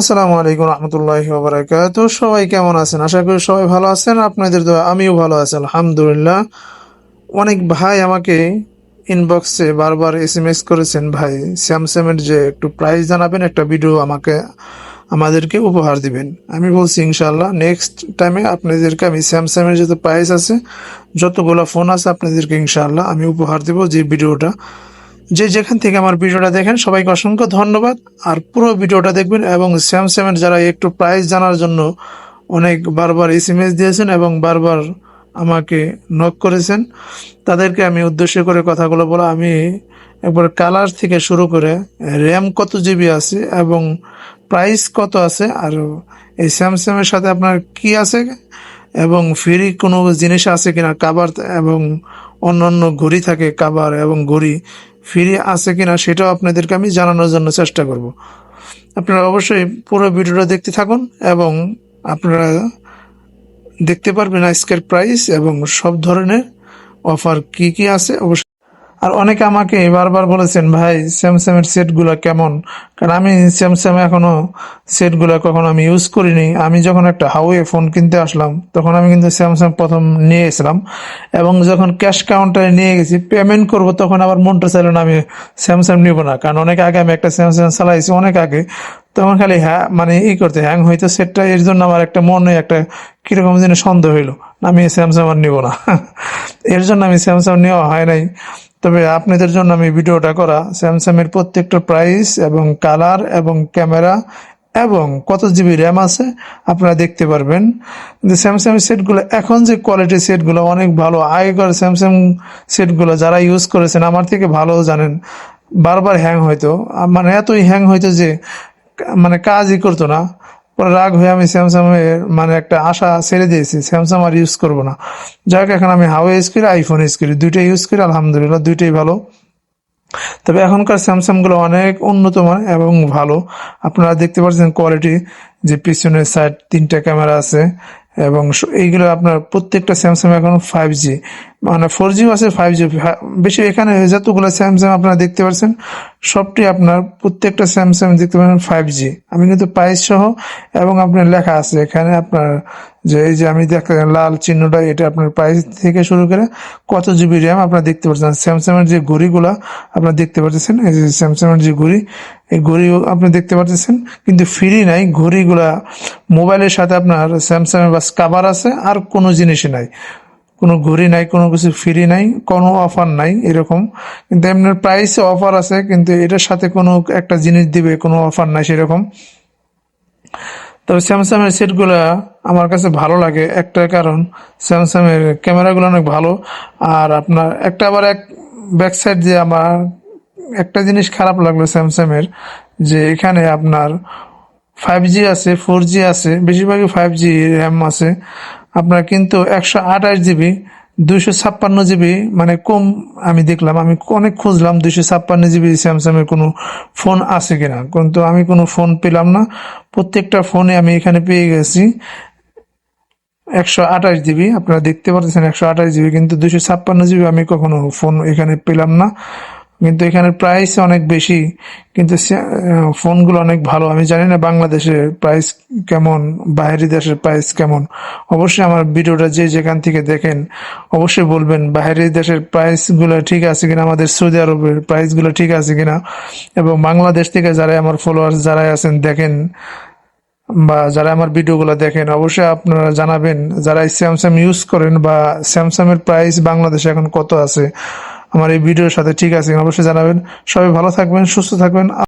আসসালামু আলাইকুম রহমতুল্লাহ বারাকাত সবাই কেমন আছেন? আশা করি সবাই ভালো আছেন। আপনাদের দোয়া, আমিও ভালো আছি, আলহামদুলিল্লাহ। অনেক ভাই আমাকে ইনবক্সে বারবার এস এম এস করেছেন, ভাই স্যামসাংয়ের যে একটু প্রাইস জানাবেন, একটা ভিডিও আমাকে, আমাদেরকে উপহার দিবেন। আমি বলছি ইনশাল্লাহ নেক্সট টাইমে আপনাদেরকে আমি স্যামসাংয়ের যত প্রাইস আছে, যতগুলো ফোন আছে আপনাদেরকে ইনশাল্লাহ আমি উপহার দেব, যে ভিডিওটা যে যেখান থেকে আমার ভিডিওটা দেখেন, সবাইকে অসংখ্য ধন্যবাদ। আর পুরো ভিডিওটা দেখবেন এবং স্যামসাংয়ের যারা একটু প্রাইস জানার জন্য অনেক বারবার এস এম এস দিয়েছেন এবং বারবার আমাকে নক করেছেন, তাদেরকে আমি উদ্দেশ্য করে কথাগুলো বলা, আমি একবার কালার থেকে শুরু করে র্যাম কত জিবি আছে এবং প্রাইস কত আছে, আর এই স্যামসাংয়ের সাথে আপনার কি আছে এবং ফ্রি কোনো জিনিস আছে কিনা কাবার এবং অন্যান্য ঘড়ি থাকে, কাবার এবং ঘড়ি ফিরে আছে কিনা সেটাও আপনাদেরকে আমি জানানোর জন্য চেষ্টা করব। আপনারা অবশ্যই পুরো ভিডিওটা দেখতে থাকুন এবং আপনারা দেখতে পারবেন আজকের প্রাইস এবং সব ধরনের অফার কি কি আছে। অবশ্যই আর অনেকে আমাকে বারবার বলেছেন, ভাই স্যামসাং এর সেটগুলো কেমন? কারণ আমি স্যামসাং এখনও সেটগুলো কখনো আমি ইউজ করিনি। আমি যখন একটা হাওয়ে ফোন কিনতে আসলাম, তখন আমি কিন্তু স্যামসাং প্রথম নিয়ে গেছিলাম এবং যখন ক্যাশ কাউন্টারে নিয়ে গেছি পেমেন্ট করব, তখন আবার মনটা চাইল না আমি স্যামসাং নিব না। কারণ অনেক আগে আমি একটা স্যামসাং চালাইছি অনেক আগে, তখন খালি হ্যাঁ মানে ই করতে হ্যাং হইতো সেটটা এর জন্য আমার একটা মনে, একটা কীরকম যেন সন্দেহ হইল। আমি স্যামসাং আর নিব না। এর জন্য আমি স্যামসাং নেওয়া হয় নাই। তবে আপনাদের জন্য আমি ভিডিওটা করা স্যামসাং এর প্রত্যেকটা প্রাইস এবং কালার এবং ক্যামেরা এবং কত জিবি র্যাম আছে আপনারা দেখতে পারবেন। কিন্তু স্যামসাং সেটগুলো এখন যে কোয়ালিটি সেটগুলো অনেক ভালো, আগেকার স্যামসাং সেটগুলো যারা ইউজ করেছেন আমার থেকে ভালো জানেন, বারবার হ্যাং হইতো মানে এতই হ্যাং হইতো যে মানে কাজই করতো না। রাগ হয়ে আমি স্যামসাং এর মানে একটা আশা ছেড়ে দিয়েছি। স্যামসাং আর ইউজ করব না। যাক, এখন আমি হাওয়া ইউজ করি আইফোন ইউজ করি। দুইটাই ইউজ করি, আলহামদুলিল্লাহ, দুইটাই ভালো। তবে এখনকার স্যামসাংগুলো অনেক উন্নত মান এবং ভালো। আপনারা দেখতে পাচ্ছেন কোয়ালিটি যে পিছনের সাইড তিনটা ক্যামেরা আছে এবং এইগুলো আপনার প্রত্যেকটা স্যামসাং এখন ফাইভ জি মানে ফোর জিও আছে ফাইভ জি বেশি এখানে যতগুলো স্যামসাং আপনারা দেখতে পাচ্ছেন সবটি আপনার প্রত্যেকটা স্যামসাং দেখতে পাচ্ছেন ফাইভ জি আমি কিন্তু প্রাইস সহ এবং আপনার লেখা আছে এখানে আপনার যে এই যে আমি দেখা লাল চিহ্নটা, এটা আপনার প্রাইস থেকে শুরু করে কত জিবি র্যাম আপনারা দেখতে পাচ্ছেন। স্যামসাং এর যে ঘড়িগুলা আপনারা দেখতে পাচ্ছেন, এই যে স্যামসাং এর যে ঘড়ি, এই ঘড়িও আপনি দেখতে পাচ্ছেন, কিন্তু ফ্রি নাই, ঘড়িগুলা মোবাইলের সাথে আপনার স্যামসাং এর বাস কাভার আছে, আর কোনো জিনিসই নাই। কোনো ঘড়ি নাই, কোনো কিছু ফ্রি নাই, কোনো অফার নাই, এরকম। কিন্তু এমনি প্রাইসে অফার আছে, কিন্তু এটার সাথে কোনো একটা জিনিস দিবে, কোনো অফার নাই সেরকম। তবে স্যামসাং এর সেটগুলো আমার কাছে ভালো লাগে। একটা কারণ স্যামসাং এর ক্যামেরাগুলো অনেক ভালো। আর আপনার একটা আবার এক ব্যাক সাইড যে আমার একটা জিনিস খারাপ লাগল স্যামসাং এর, যে এখানে আপনার ফাইভ জি আছে ফোর জি আছে, বেশিরভাগই ফাইভ জি র্যাম আছে। আপনার কিন্তু একশো আঠাশ জিবি, দুইশো ছাপ্পান্ন জিবি মানে কম আমি দেখলাম। আমি অনেক খুঁজলাম, দুইশো ছাপ্পান্ন জিবি স্যামসাং এর কোনো ফোন আছে কিনা। কিন্তু আমি কোনো ফোন পেলাম না। প্রত্যেকটা ফোনে আমি এখানে পেয়ে গেছি একশো আঠাশ জিবি। আপনারা দেখতে পাচ্ছেন একশো আঠাশ জিবি, কিন্তু দুশো ছাপ্পান্ন জিবি আমি কখনো ফোন এখানে পেলাম না। কিন্তু এখানে প্রাইস অনেক বেশি, কিন্তু ফোনগুলো অনেক ভালো। আমি জানি না বাংলাদেশের প্রাইস কেমন, বাইরের দেশের প্রাইস কেমন। অবশ্যই আমার ভিডিওটা যে যেখান থেকে দেখেন, অবশ্যই বলবেন, বাইরের দেশের প্রাইসগুলো ঠিক আছে কিনা, আমাদের সৌদি আরবের প্রাইসগুলো ঠিক আছে কিনা, এবং বাংলাদেশ থেকে যারা আমার ফলোয়ার্স যারাই আছেন, দেখেন, বা যারা আমার ভিডিওগুলো দেখেন, অবশ্যই আপনারা জানাবেন, যারা স্যামসাং ইউজ করেন বা স্যামসাং এর প্রাইস বাংলাদেশে এখন কত আছে। আমার এই ভিডিওর সাথে ঠিক আছে অবশ্যই জানাবেন। সবাই ভালো থাকবেন সুস্থ থাকবেন।